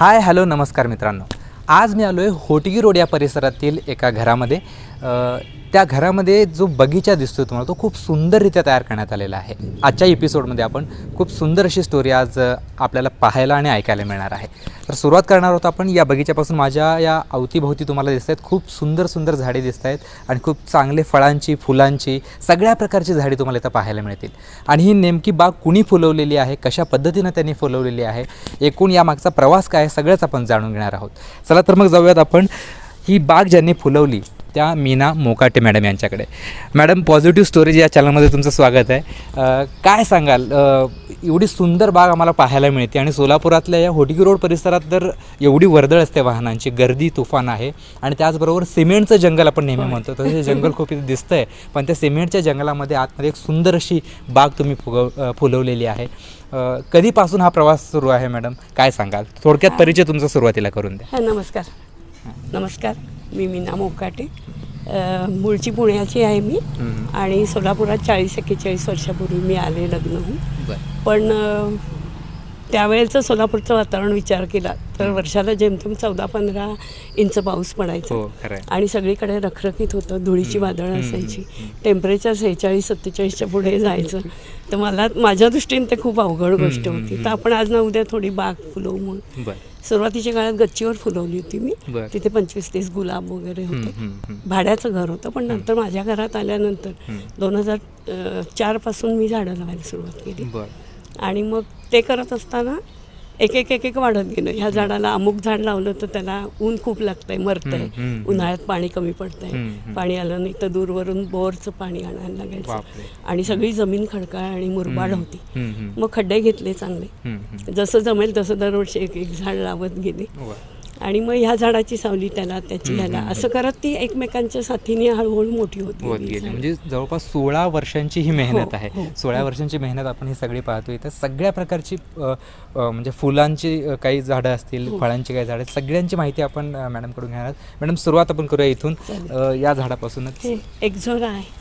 Hi hello नमस्कार मित्रांनो. आज मी आलो आहे होटगी रोड या परिसरातील एका घरामध्ये. त्या घरामध्ये जो बगीचा दिसतो तुम्हाला तो खूप सुंदररित्या तयार करण्यात आलेला आहे. आजच्या एपिसोडमध्ये आपण खूप सुंदर अशी स्टोरी आज आपल्याला पाहायला आणि ऐकायला मिळणार आहे. तर सुरुवात करणार आहोत आपण या बगीच्यापासून. माझ्या या अवतीभोवती तुम्हाला दिसत आहेत खूप सुंदर सुंदर झाडे दिसत आहेत आणि खूप चांगले फळांची फुलांची सगळ्या प्रकारची झाडे तुम्हाला इथं पाहायला मिळतील. आणि ही नेमकी बाग कुणी फुलवलेली आहे कशा पद्धतीनं त्यांनी फुलवलेली आहे एकूण या मागचा प्रवास काय आहे सगळंच आपण जाणून घेणार आहोत. चला तर मग जाऊयात आपण. ही बाग ज्यांनी फुलवली त्या मीना मोकाटे मॅडम यांच्याकडे. मॅडम पॉझिटिव्ह स्टोरेज या चॅनलमध्ये तुमचं स्वागत आहे. काय सांगाल? एवढी सुंदर बाग आम्हाला पाहायला मिळते आणि सोलापुरातल्या या होटगी रोड परिसरात तर एवढी वर्दळ असते वाहनांची गर्दी तुफान आहे. आणि त्याचबरोबर सिमेंटचं जंगल आपण नेहमी म्हणतो. तसं हे जंगल खूप इथे दिसतं आहे पण त्या सिमेंटच्या जंगलामध्ये आतमध्ये एक सुंदर अशी बाग तुम्ही फुगव फुलवलेली आहे. कधीपासून हा प्रवास सुरू आहे मॅडम? काय सांगाल? थोडक्यात परिचय तुमचा सुरुवातीला करून द्या. नमस्कार. नमस्कार मी मीना मोकाटे. मूळची पुण्याची आहे मी. आणि सोलापुरात चाळीस एक्केचाळीस वर्षापूर्वी मी आले लग्न होऊन. पण त्यावेळेचं सोलापूरचं वातावरण विचार केला तर वर्षाला जेमतेम चौदा पंधरा इंच पाऊस पडायचा. हो आणि सगळीकडे रखरखीत होतं धुळीची वादळं असायची. टेम्परेचर सेहेचाळीस सत्तेचाळीसच्या पुढे जायचं. तर मला माझ्या दृष्टीने ते खूप अवघड गोष्ट होती. तर आपण आज ना उद्या थोडी बाग फुलवू म्हणून. सुरुवातीच्या काळात गच्चीवर फुलवली होती मी. तिथे पंचवीस तीस गुलाब वगैरे होते. भाड्याचं घर होतं पण नंतर माझ्या घरात आल्यानंतर. दोन हजार चारपासून मी झाडं लावायला सुरुवात केली. आणि मग ते करत असताना एक एक एक एक वाढत गेलं ह्या झाडाला अमुक झाड लावलं तर त्याला ऊन खूप लागतंय मरतंय उन्हाळ्यात पाणी कमी पडतंय. पाणी आलं नाही तर दूरवरून बोरचं पाणी आणायला लागायचं. आणि सगळी जमीन खडकाळ आणि मुरबाड होती. मग खड्डे घेतले चांगले. जसं जमेल तसं दरवर्षी एक एक झाड लावत गेले. आणि मग ह्या झाडाची सावली त्याला त्याची ह्याला. असं करत ती एकमेकांच्या साथीने हळूहळू मोठी होत होत गेली. म्हणजे जवळपास सोळा वर्षांची ही मेहनत हो, आहे. हो, सोळा वर्षांची मेहनत आपण ही सगळी पाहतो इथं सगळ्या प्रकारची म्हणजे फुलांची काही झाडं असतील हो. फळांची काही झाडं सगळ्यांची माहिती आपण मॅडमकडून घेणार मॅडम सुरुवात आपण करूया इथून. या झाडापासूनच. हे एक्झोरा आहे.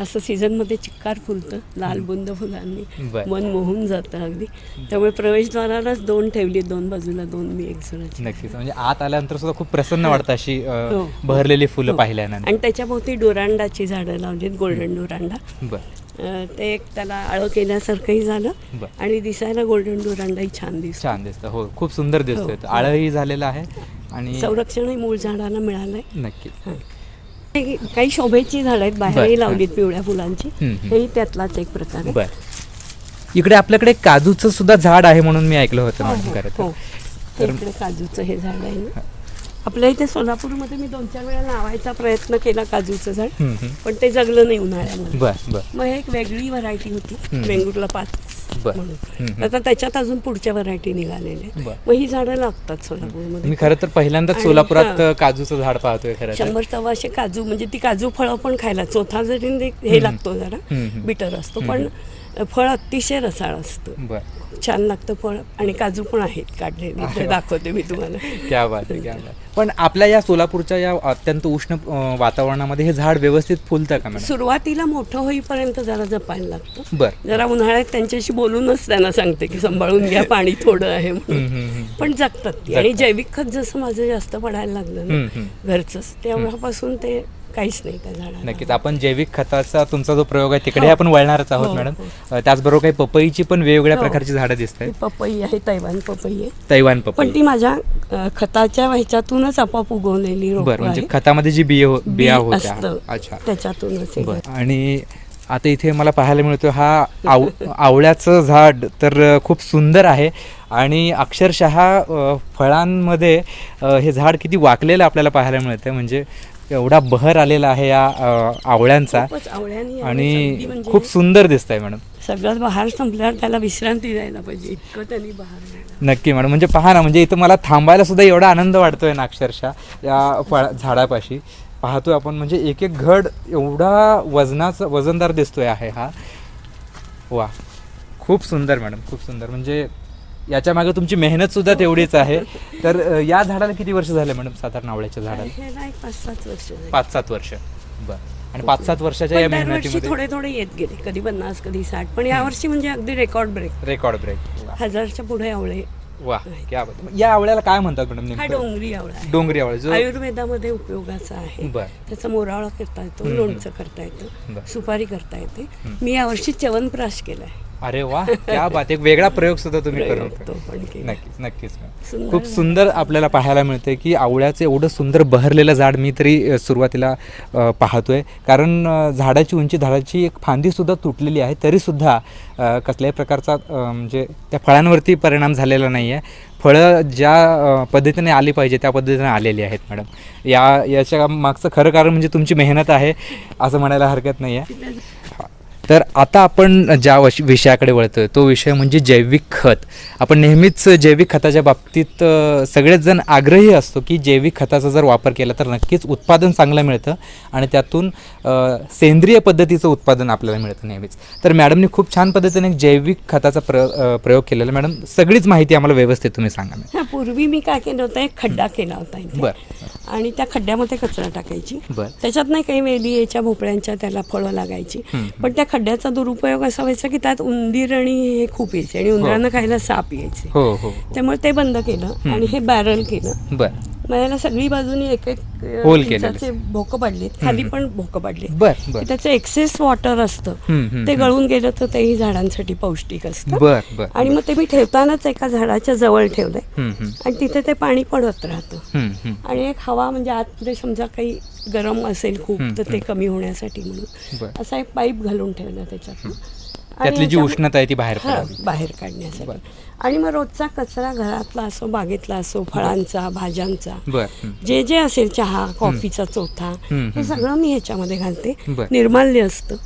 असं सीझनमध्ये चिक्कार फुलतं लाल बुंद फुलांनी. मन मोहून जातं अगदी. त्यामुळे प्रवेशद्वारालाच दोन ठेवली दोन बाजूला दोन मी एक्झोराची नक्कीच. म्हणजे आत आल्यानंतर सुद्धा खूप प्रसन्न वाटतं अशी अ, हो. बहरलेली फुलं हो. पाहिल्यानंतर. आणि त्याच्या भोवती डोरांडाची झाडं लावलीत गोल्डन डोरांडा. ते एक त्याला आळं केल्यासारखंही झालं. आणि दिसायला गोल्डन डोरांडाही छान दिसतो. छान दिसतं. हो खूप सुंदर दिसतोय. हो. हो. आळंही झालेलं आहे आणि संरक्षणही मूळ झाडाला मिळालंय. नक्कीच. हे. काही शोभेची झाडं आहेत बाहेरही लावलीत पिवळ्या फुलांची. हेही त्यातलाच एक प्रकार आहे. इकडे आपल्याकडे काजूचं सुद्धा झाड आहे म्हणून मी ऐकलं होतं हो, हो, हो. तर हे इकडे काजूचं हे झाड आहे. आपल्या इथे सोलापूरमध्ये मी दोन चार वेळा लावायचा प्रयत्न केला काजूचं झाड. पण ते जगलं नाही उन्हाळ्यामध्ये. बर बर. मग हे एक वेगळी व्हरायटी होती. वेंगुर्ला पाच बर. म्हणून हम्म. आता त्याच्यात अजून पुढच्या व्हरायटी निघालेल्या आहेत. बर. मग ही झाडं लागतात सोलापूरमध्ये मी खरं तर पहिल्यांदाच आणि सोलापुरात. काजूचं झाड पाहतोय खरं तर शंभर सव्वाशे काजू म्हणजे ती काजू फळं पण खायला चौथा जरी ते हे लागतो जरा हम्म, हम्म. बिटर असतो पण फळ अतिशय रसाळ असतं. बर. छान लागतं फळ आणि काजू पण आहेत काढलेले ते दाखवते मी तुम्हाला. क्या बात आहे क्या बात आहे. पण आपल्या या सोलापूरच्या या अत्यंत उष्ण अं, वातावरणामध्ये हे झाड व्यवस्थित फुलतं का मॅडम? सुरुवातीला मोठं होईपर्यंत जरा जपायला लागतं. बर. जरा उन्हाळ्यात त्यांच्याशी बोलूनच त्यांना सांगते की सांभाळून घ्या पाणी थोडं आहे हम्म, म्हणून. हम्म, हम्म. पण जगतात ती. आणि. जैविक खत जसं माझं जास्त पडायला लागलं हम्म, ना हम्म. घरचंच. तेव्हापासून ते काहीच नाही त्या झाडाला. नक्कीच. आपण जैविक खताचा तुमचा जो प्रयोग आहे तिकडे हो. आपण वळणारच आहोत हो, मॅडम. हो. अं, त्याचबरोबर काही पपईची पण वेगवेगळ्या हो. प्रकारची झाडं दिसत आहेत पपई आहे तैवान पपई आहे. तैवान पण पपई ती माझ्या अ, खताच्या ह्याच्यातूनच आपोआप उगवलेली रोपं बरं म्हणजे. खतामध्ये जी बिया हो- बिया होत्या. अच्छा. त्याच्यातूनच हे बर. आणि आता इथे मला पाहायला मिळतो हा आव आवळ्याचं झाड तर अ, खूप सुंदर आहे. आणि अक्षरशः अ, फळांमध्ये अ, हे झाड किती वाकलेलं आपल्याला पाहायला मिळतं म्हणजे एवढा बहर आलेला आहे या अ, आवळ्यांचा. खूपच आवळ्याने आणि म्हणजे खूप सुंदर दिसत आहे मॅडम. सगळं बहार संपल्यावर त्याला विश्रांती द्यायला पाहिजे. इतकं त्यांनी बहार दिलं. नक्की मॅडम म्हणजे पहा ना म्हणजे इथं मला थांबायला सुद्धा एवढा आनंद वाटतोय ना अक्षरशः या फळ झाडापाशी. पाहतोय आपण म्हणजे एक एक घड एवढा वजनाचा वजनदार दिसतोय आहे हा. वा खूप सुंदर मॅडम खूप सुंदर. म्हणजे याच्या मागे तुमची मेहनत सुद्धा तेवढीच आहे. तर अ, या झाडाला किती वर्ष झाले मॅडम साधारण आवळ्याच्या झाडाला? एक पाच सात वर्ष झाली. पाच सात वर्ष. बर. आणि पाच सात वर्षाच्या या पण दरवर्षी मेहनतीमध्ये? थोडे थोडे येत गेले. कधी पन्नास कधी साठ. पण यावर्षी म्हणजे अगदी रेकॉर्ड ब्रेक. Record break. हजारच्या पुढे आवळे. वा. क्या बात. या आवळ्याला काय म्हणतात मॅडम हा नेमकं? डोंगरी आवळा आहे. डोंगरी आवळा जो आयुर्वेदामध्ये उपयोगाचा आहे. बर. त्याचा मोरावळा करता येतो. लोणचं करता येतं बर. सुपारी करता येते. मी यावर्षी च्यवनप्राश केलाय. अरे वा क्या बात एक वेगळा प्रयोग सुद्धा तुम्ही प्रयोग करून तो पण केला. नक्कीच नक्कीच. सुंदर खूप. सुंदर आपल्याला पाहायला मिळते की आवळ्याचं एवढं सुंदर बहरलेलं झाड मी तरी अ, सुरुवातीला अ, पाहतोय कारण अ, झाडाची उंची झाडाची एक फांदीसुद्धा तुटलेली आहे तरीसुद्धा अ, कसल्याही प्रकारचा अ, म्हणजे त्या फळांवरती परिणाम झालेला नाही आहे फळं ज्या अ, पद्धतीने आली पाहिजे त्या पद्धतीने आलेली आहेत मॅडम या याच्या मागचं खरं कारण म्हणजे तुमची मेहनत आहे असं म्हणायला हरकत नाही आहे तर आता आपण ज्या वश विषयाकडे वळतोय तो विषय म्हणजे जैविक खत. आपण नेहमीच जैविक खताच्या बाबतीत सगळेच जण आग्रही असतो की जैविक खताचा जर वापर केला तर नक्कीच उत्पादन चांगलं मिळतं आणि त्यातून सेंद्रिय पद्धतीचं उत्पादन आपल्याला मिळतं नेहमीच. तर मॅडमनी खूप छान पद्धतीने जैविक खताचा प्र प्रयोग केलेला. मॅडम सगळीच माहिती आम्हाला व्यवस्थित तुम्ही सांगा पूर्वी मी काय केलं होतं एक खड्डा केला होता बरं. आणि त्या खड्ड्यामध्ये कचरा टाकायची. त्याच्यात नाही काही वेली याच्या भोपळ्यांच्या त्याला फळं लागायची. पण त्या खड्ड्याचा दुरुपयोग असा व्हायचा की त्यात उंदीर आणि हे खूप यायचे आणि उंदरांना खायला साप यायचे. हो हो त्यामुळे ते बंद केलं आणि हे बॅरल केलं. मग याला सगळी बाजूनी एक एक केलेले. भोकं पडलेत खाली पण भोकं पडले बरं बरं. त्याचं एक्सेस वॉटर असतं. ते. गळून गेलं तर तेही झाडांसाठी पौष्टिक असतं. बरं बरं आणि मग ते मी ठेवतानाच एका झाडाच्या जवळ ठेवलंय. हम्म, हम्म, आणि तिथे ते पाणी पडत राहतं. हम्म, हम्म. आणि एक हवा म्हणजे आतमध्ये समजा काही गरम असेल खूप तर ते कमी होण्यासाठी म्हणून. बरं. असा एक पाईप घालून ठेवला त्याच्यात त्यातली जी उष्णता आहे ती बाहेर पडावी. बाहेर काढण्यासाठी. आणि मग रोजचा कचरा घरातला असो बागेतला असो फळांचा भाज्यांचा. जे जे असेल चहा कॉफीचा चोथा हे सगळं मी ह्याच्यामध्ये घालते. निर्माल्य असतं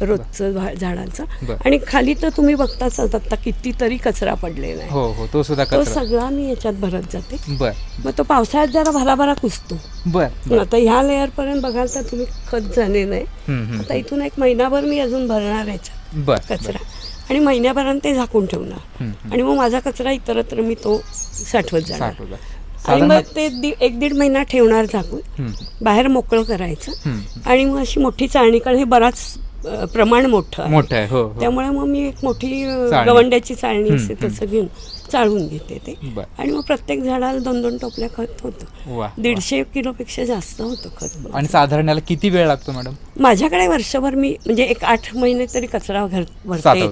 रोजचं झाडांचं. आणि खाली तर तुम्ही बघताच आता कितीतरी कचरा पडलेला आहे. हो हो तो सुद्धा तो सगळा मी याच्यात भरत जाते. बर. मग तो पावसाळ्यात जरा भराभरा कुसतो बर आता ह्या लेअर पर्यंत बघाल तर तुम्ही खत झालेलं आहे हम्म, हम्म. आता इथून एक महिनाभर मी अजून भरणार याच्यात. बर कचरा आणि महिन्याभरात ते झाकून ठेवणार हम्म. आणि मग माझा कचरा इतरत्र मी तो साठवत जाणार साठ. आणि साधारण मग ते दि- एक दीड महिना ठेवणार झाकून हम्म, बाहेर मोकळं करायचं हम्म. आणि मग अशी मोठी चाळणी कारण हे बराच अ, प्रमाण मोठं आहे मोठं आहे हो हो. त्यामुळे मग मी एक मोठी अ, चाळणी. गवंड्याची चाळणी असते तसं घेऊन चाळून घेते ते. आणि मग प्रत्येक झाडाला दोन दोन टोपल्या खत होतं. दीडशे किलोपेक्षा जास्त होतं खत. आणि साधारण याला किती वेळ लागतो मॅडम? माझ्याकडे वर्षभर मी म्हणजे एक आठ महिने तरी कचरा घर भरते.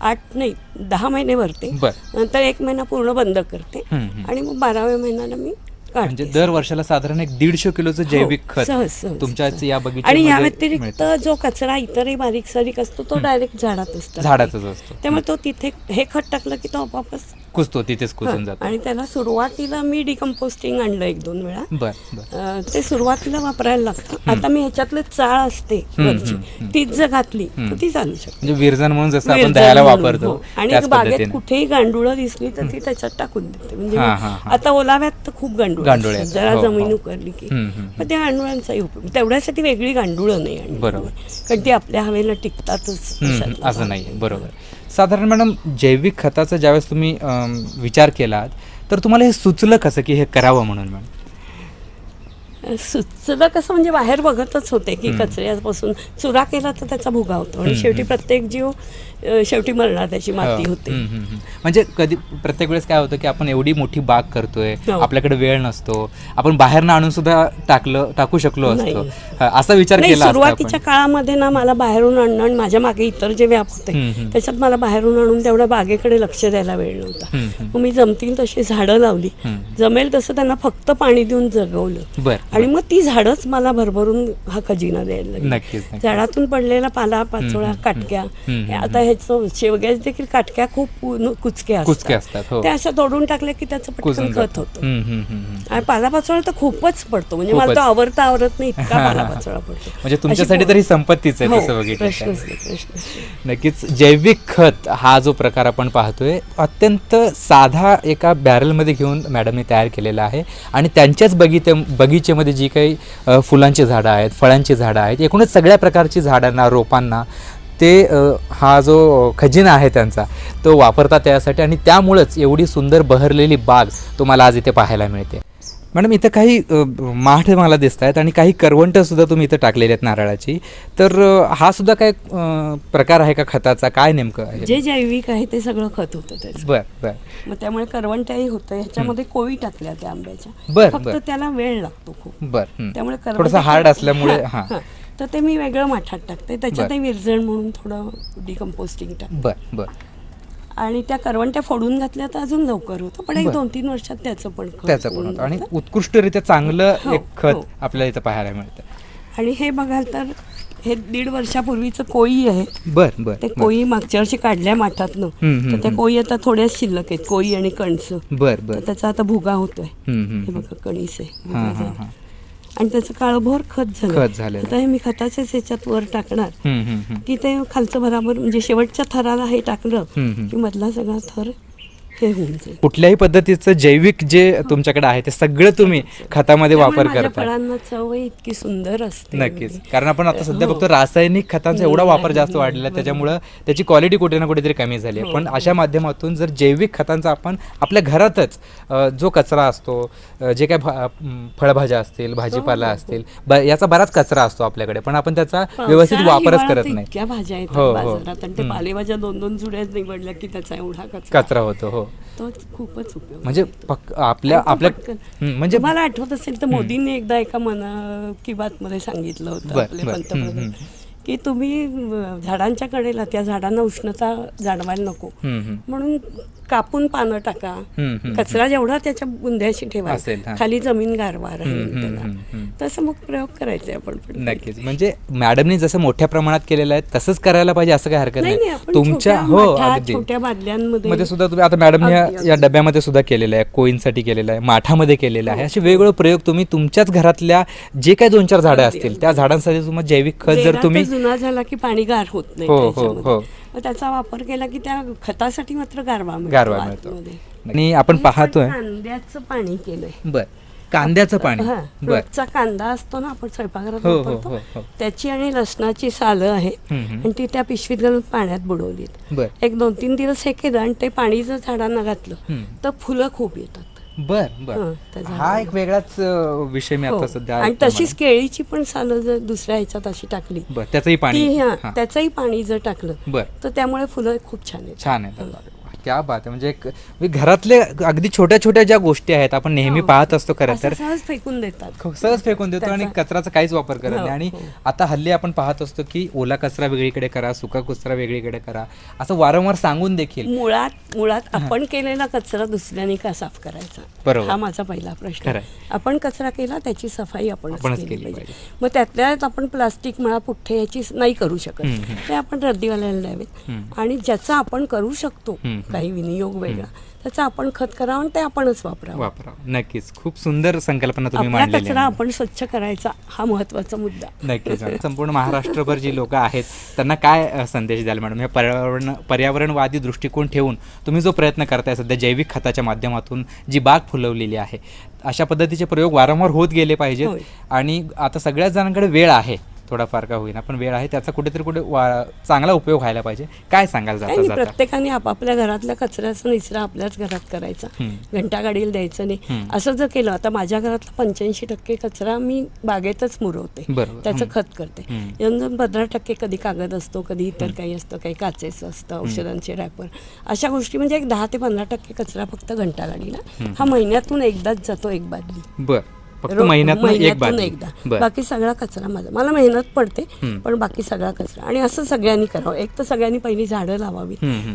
आठ नाही दहा महिने भरते नंतर एक महिना पूर्ण बंद करते. आणि मग बाराव्या महिन्याला मी म्हणजे दर वर्षाला साधारण एक दीडशे किलोचं जैविक हो, खत सहज, सहज, तुमच्या. या आणि या व्यतिरिक्त. जो कचरा इतरही बारीक सारीक असतो तो डायरेक्ट झाडात असतो. झाडाचाच असतो. त्यामुळे तो तिथे हे खत टाकलं की तो आपापच कुजतो तिथेच कुजून हा, जातो. आणि त्याला सुरुवातीला मी डिकम्पोस्टिंग आणलं एक दोन वेळा. ते सुरुवातीला वापरायला लागतं. आता मी ह्याच्यातलं चाळ असते. तीच जर घातली तर. ती चालू शकते. म्हणजे विरजन म्हणून जसं आपण म्हणून, वापरतो हो. आणि बागेत कुठेही गांडुळं दिसली तर ती त्याच्यात टाकून देते. म्हणजे. आता ओलाव्यात तर खूप गांडूळ गांडुळं. जरा हो, हो. जमीन उकरली की मग त्या गांडुळांचाही उपयोग तेवढ्यासाठी वेगळी गांडुळं नाही बरोबर. कारण ती आपल्या हवेला टिकतातच असं नाही. बरोबर साधारण मॅडम जैविक खताचा ज्यावेळेस तुम्ही विचार केलात तर तुम्हाला हे सुचलं कसं की हे करावं म्हणून मॅडम सुचलं कसं म्हणजे बाहेर बघतच होते की कचऱ्यापासून चुरा केला तर त्याचा भुगा होतो आणि शेवटी प्रत्येक जीव शेवटी मरणार त्याची माती. होते. म्हणजे कधी प्रत्येक वेळेस काय होतं की आपण एवढी मोठी बाग करतोय हो. आपल्याकडे वेळ नसतो आपण बाहेरनं आणून सुद्धा टाकलं टाकू शकलो असतो नाही. असा विचार केला सुरुवातीच्या. काळामध्ये ना मला बाहेरून आणणं आणि माझ्या मागे इतर जे व्याप होते. त्याच्यात मला बाहेरून आणून तेवढ्या बागेकडे लक्ष द्यायला वेळ नव्हता. मग मी जमतील तशी झाडं लावली. जमेल तसं त्यांना फक्त पाणी देऊन जगवलं बर आणि मग ती झाडच मला भरभरून हा खजिना द्यायला लागली. झाडातून पडलेला पाला पाचोळा काटक्या आता ह्याचं शेवग्याच्या देखील काटक्या खूप कुचक्या कुचके असतात, हो. त्या अशा तोडून टाकल्या की त्याचं पटकन खत. होतं. आणि पालापाचोळा तर खूपच पडतो म्हणजे. मला तो आवरता आवरत नाही इतका हा. पालापाचोळा पडतो म्हणजे तुमच्यासाठी तरी संपत्तीच आहे हो. नक्कीच जैविक खत हा जो प्रकार आपण पाहतोय अत्यंत साधा एका बॅरलमध्ये घेऊन मॅडमने तयार केलेला आहे आणि त्यांच्याच बगीचे बगीचेमध्ये जी काही फुलांची झाडं आहेत फळांची झाडं आहेत एकूणच सगळ्या प्रकारची झाडांना रोपांना ते हा जो खजिना आहे त्यांचा तो वापरतात त्यासाठी आणि त्यामुळंच एवढी सुंदर बहरलेली बाग तुम्हाला आज इथे पाहायला मिळते. मॅडम इथं काही माठ मला दिसत आहेत आणि काही करवंट सुद्धा तुम्ही इथं टाकलेली आहेत नारळाची. तर हा सुद्धा काय प्रकार आहे का खताचा? काय नेमकं आहे? जे जैविक आहे ते सगळं खत होतं त्याचं. बर बर. मग त्यामुळे करवंटाही होतं. ह्याच्यामध्ये कोळी टाकल्या त्या आंब्याच्या. बर, फक्त. त्याला वेळ लागतो खूप. बर. त्यामुळे थोडंसं हार्ड असल्यामुळे हां. तर ते मी वेगळं माठात टाकते. त्याच्यातही. विरजण म्हणून थोडं डिकम्पोस्टिंग टाक बर बर. आणि त्या करवंट्या फोडून घातल्या तर अजून लवकर होतं पण एक. दोन तीन वर्षात त्याचं पण त्याचं पण होतं आणि. उत्कृष्टरित्या चांगलं हो, एक खत हो. आपल्याला इथं पाहायला मिळतं आणि हे बघाल तर हे दीड वर्षापूर्वीचं कोळी आहे बर बर ते. कोळी मागच्या वर्षी काढल्या माठातनं हम्म, तर त्या. कोळी आता थोड्याच शिल्लक आहेत कोळी आणि कणस बर बर त्याचा आता भुगा होतोय हे. बघा कणीस आहे आणि त्याचं काळभोर खत झालं खत झालेलं. आता हे मी खताच्याच ह्याच्यात वर टाकणार हम्म, हम्म, हम्म. की ते खालचं बराबर म्हणजे शेवटच्या थराला हे टाकलं हम्म, हम्म. की मधला सगळा थर हे होऊन जाईल कुठल्याही पद्धतीचं जैविक जे तुमच्याकडे आहे ते सगळं तुम्ही खतामध्ये त्यामुळे वापर माझ्या करता फळांना चव इतकी सुंदर असते नक्कीच म्हणजे. कारण आपण आता सध्या हो. बघतो रासायनिक खतांचा एवढा वापर जास्त वाढलेला आहे. त्याच्यामुळं त्याची क्वालिटी कुठे ना कुठेतरी कमी झाली आहे हो. पण अशा माध्यमातून जर जैविक खतांचा आपण आपल्या घरातच अ, जो कचरा असतो अ, जे काय भा- फळभाज्या असतील भाजीपाला हो, हो. असतील ब- याचा बराच कचरा असतो आपल्याकडे पण आपण त्याचा व्यवस्थित पावसाळा, वापरच हिवाळा करत तर नाही इतक्या भाज्या येतात हो, हो. बाजारात आणि ते हम्म. पालेभाज्या दोन दोन जुड्या निवडल्या की त्याचा एवढा कचरा कचरा होतो हो तो खूपच उपयोग म्हणजे पक- आपल्या आणि तो आपल्या पटकन. हं, म्हणजे तुम्हाला आठवत असेल तर मोदींनी एकदा एका मना की बात मध्ये सांगितलं होतं बर, आपले बर. पंतप्रधान की तुम्ही झाडांच्या कडेला त्या झाडांना उष्णता जाणवायला नको. म्हणून कापून पानं टाका. कचरा जेवढा त्याच्या बुंद्याशी ठेवा असेल, हा. खाली जमीन गारवा. तसं मग प्रयोग करायचे आपण पण नक्कीच म्हणजे मॅडमनी जसं मोठ्या प्रमाणात केलेलं आहे तसंच करायला पाहिजे असं काही हरकत नाही तुमच्या हो छोट्या बादल्यांमध्ये मध्ये सुद्धा तुम्ही आता मॅडम या. डब्यामध्ये सुद्धा केलेलं आहे कोईनसाठी केलेलं आहे माठामध्ये केलेलं आहे असे वेगवेगळे प्रयोग तुम्ही तुमच्याच घरातल्या जे काही दोन चार झाडं असतील. त्या झाडांसाठी तुम्हाला जैविक खत जर तुम्ही जुना झाला की पाणी गार होत नाही हो, हो, त्याच्यामध्ये. हो. मग त्याचा वापर केला की त्या खतासाठी मात्र गारवा मिळतो गारवा मिळतो आतमध्ये. आणि आपण पाहतोय कांद्याचं पाणी केलंय बर कांद्याचं पाणी हा, बर रोजचा कांदा असतो ना आपण स्वयंपाकघरात हो, हो, हो. त्याची आणि लसणाची सालं आहेत हम्म, हम्म. आणि ती त्या पिशवीत घालून पाण्यात बुडवलीत बर एक दोन तीन दिवस हे केलं आणि ते पाणी जर झाडांना घातलं हम्म. तर फुलं खूप येतात बर हं, बर त्या हा झाडाला. एक वेगळाच अं, विषय मी हो. आता सध्या आणि तशीच. केळीची पण सालं जर दुसऱ्या ह्याच्यात अशी टाकली बर त्याचंही पाणी हा, हा. त्याचंही पाणी जर टाकलं बर तर त्यामुळे फुलं खूप छान येतात छान आहे क्या बात आहे म्हणजे एक म्हणजे घरातले अगदी छोट्या छोट्या ज्या गोष्टी आहेत आपण नेहमी हो. पाहत असतो खरं असं तर सहज फेकून देतात ख- सहज फेकून देतो आणि त्याचा- कचऱ्याचा काहीच वापर करत हो, नाही आणि हो. आता हल्ली आपण पाहत असतो की ओला कचरा वेगळीकडे करा सुका कचरा वेगळीकडे करा असं वारंवार सांगून देखील मुळात मुळात आपण केलेला कचरा दुसऱ्याने का साफ करायचा बरोबर. हा माझा पहिला प्रश्न. आपण कचरा केला त्याची सफाई आपणच आपणच केली केली पाहिजे पाहिजे. मग त्यातल्या त्यात आपण प्लास्टिक म्हणा पुठ्ठे याची नाही करू शकत हम्म. ते आपण रद्दीवाल्याला द्यावेत हम्म. आणि ज्याचा आपण करू शकतो हम्म. काही विनियोग वेगळा. त्याचा आपण खत करावं आणि ते आपणच वापरावं. वापरा नक्कीच. खूप सुंदर संकल्पना तुम्ही आपला मांडलेली कचरा आहे. आपण स्वच्छ करायचा हा महत्त्वाचा मुद्दा. नक्कीच. मॅडम. संपूर्ण महाराष्ट्रभर जी लोक आहेत त्यांना काय अ, संदेश द्याल मॅडम? हे पर्यावरण पर्यावरणवादी दृष्टिकोन ठेवून तुम्ही जो प्रयत्न करताय सध्या जैविक खताच्या माध्यमातून जी बाग फुलवलेली आहे अशा पद्धतीचे प्रयोग वारंवार होत गेले पाहिजेत. आणि आता सगळ्याच जणांकडे वेळ आहे. थोडाफार का होईना पण वेळ आहे त्याचा कुठेतरी कुठे चांगला उपयोग व्हायला पाहिजे. काय सांगाल जाता प्रत्येकाने आपापल्या घरातल्या कचऱ्याचा निचरा आपल्याच घरात करायचा. घंटा गाडीला द्यायचं नाही. असं जर केलं आता माझ्या घरातला पंच्याऐंशी टक्के कचरा मी बागेतच मुरवते. त्याचं. खत करते. पंधरा टक्के कधी कागद असतो कधी इतर काही असतं काही काचेचं असतं औषधांचे रॅपर अशा गोष्टी म्हणजे एक दहा ते पंधरा टक्के कचरा फक्त घंटा गाडीला. हा महिन्यातून एकदाच जातो एक बादली. बर. फक्त महिन्यातून एक बार एकदा. बाकी सगळा कचरा माझा. मला मेहनत पडते. पण बाकी सगळा कचरा. आणि असं सगळ्यांनी करावं. एक तर सगळ्यांनी पहिली झाडं लावावी.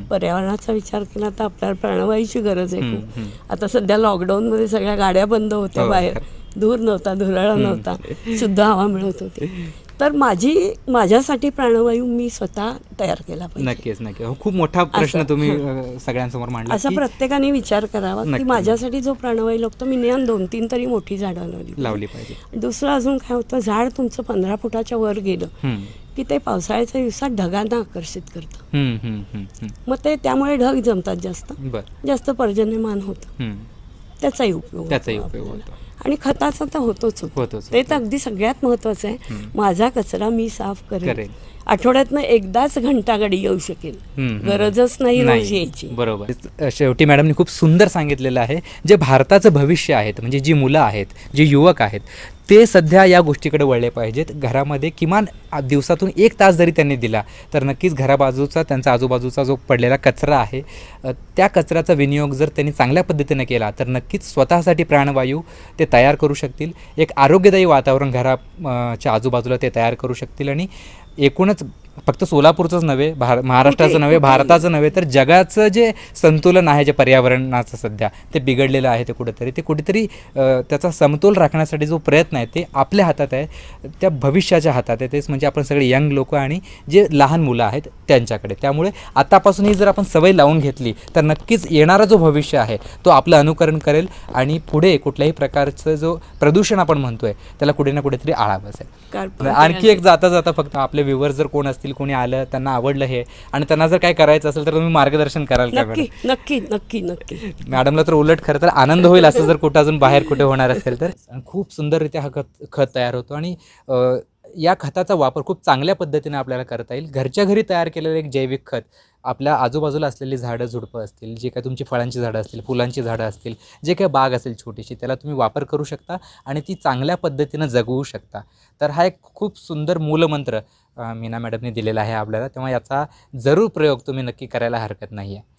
पर्यावरणाचा विचार केला तर आपल्याला प्राणवायूची गरज आहे खूप. आता सध्या लॉकडाऊन मध्ये सगळ्या गाड्या बंद होत्या हो, बाहेर. धूर नव्हता धुराळा नव्हता. शुद्ध हवा मिळत होती. तर माझी माझ्यासाठी प्राणवायू मी स्वतः तयार केला पाहिजे नक्कीच नक्कीच हो, खूप मोठा प्रश्न असं, तुम्ही सगळ्यांसमोर मांडला असा प्रत्येकाने विचार करावा की नक्की. माझ्यासाठी जो प्राणवायू लागतो मी निदान दोन तीन तरी मोठी झाडं लावली. लावली पाहिजे दुसरं अजून काय होतं झाड तुमचं पंधरा फुटाच्या वर गेलं. की ते पावसाळ्याच्या दिवसात ढगांना आकर्षित करतं. मग ते त्यामुळे ढग जमतात जास्त जास्त पर्जन्यमान होतं. त्याचाही उपयोग त्याचाही उपयोग. होतो. आणि खताचा तर होतोच होतो ते. तर अगदी सगळ्यात महत्वाचं आहे. माझा कचरा मी साफ करेन. आठवड्यातनं एकदाच घंटागाडी येऊ शकेल. गरजच नाही रोज यायची. बरोबर. शेवटी मॅडमनी खूप सुंदर सांगितलेलं आहे जे भारताचं भविष्य आहेत म्हणजे जी मुलं आहेत जे युवक आहेत ते सध्या या गोष्टीकडे वळले पाहिजेत. घरामध्ये किमान दिवसातून एक तास जरी त्यांनी दिला तर नक्कीच घराबाजूचा त्यांचा आजूबाजूचा जो पडलेला कचरा आहे त्या कचऱ्याचा विनियोग जर त्यांनी चांगल्या पद्धतीने केला तर नक्कीच स्वतःसाठी प्राणवायू ते तयार करू शकतील. एक आरोग्यदायी वातावरण घरा अ, च्या आजूबाजूला ते तयार करू शकतील आणि एकूणच फक्त सोलापूरचंच नव्हे भार महाराष्ट्राचं नव्हे. भारताचं नव्हे तर जगाचं जे संतुलन आहे जे पर्यावरणाचं सध्या ते बिघडलेलं आहे ते कुठेतरी ते कुठेतरी त्याचा समतोल राखण्यासाठी जो प्रयत्न आहे ते आपल्या हातात आहे त्या भविष्याच्या हातात आहे तेच म्हणजे आपण सगळे यंग लोक आणि जे लहान मुलं आहेत त्यांच्याकडे. त्यामुळे आतापासून ही जर आपण सवय लावून घेतली तर नक्कीच येणारा जो भविष्य आहे तो आपलं अनुकरण करेल आणि पुढे कुठल्याही प्रकारचं जो प्रदूषण आपण म्हणतोय त्याला कुठे ना कुठेतरी आळा बसेल. आणखी एक जाता जाता फक्त आपले व्ह्युअर जर कोण असतील कोणी आलं त्यांना आवडलं हे. आणि त्यांना जर काय करायचं असेल तर तुम्ही मार्गदर्शन कराल का नक्की नक्की नक्की नक्की. मॅडम मॅडमला तर उलट खरं तर आनंद होईल असं जर कुठं अजून बाहेर कुठे होणार असेल तर. खूप सुंदररित्या हा खत खत तयार होतो आणि या खताचा वापर खूप चांगल्या पद्धतीने आपल्याला करता येईल. घरच्या घरी तयार केलेलं एक जैविक खत आपल्या आजूबाजूला असलेली झाडं झुडपं असतील जे काय तुमची फळांची झाडं असतील फुलांची झाडं असतील जे काही बाग असेल छोटीशी त्याला तुम्ही वापर करू शकता आणि ती चांगल्या पद्धतीनं जगवू शकता. तर हा एक खूप सुंदर मूलमंत्र मीना मॅडमने दिलेला आहे आपल्याला तेव्हा याचा जरूर प्रयोग तुम्ही नक्की करायला हरकत नाही आहे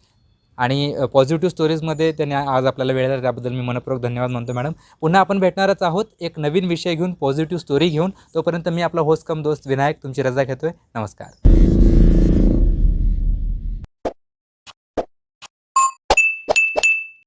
आणि पॉझिटिव्ह स्टोरीजमध्ये त्यांनी आज आपल्याला वेळ दिला त्याबद्दल मी मनपूर्वक धन्यवाद मानतो मॅडम. पुन्हा आपण भेटणारच आहोत एक नवीन विषय घेऊन पॉझिटिव्ह स्टोरी घेऊन. तोपर्यंत मी आपला होस्ट कम दोस्त विनायक तुमची रजा घेतोय. नमस्कार.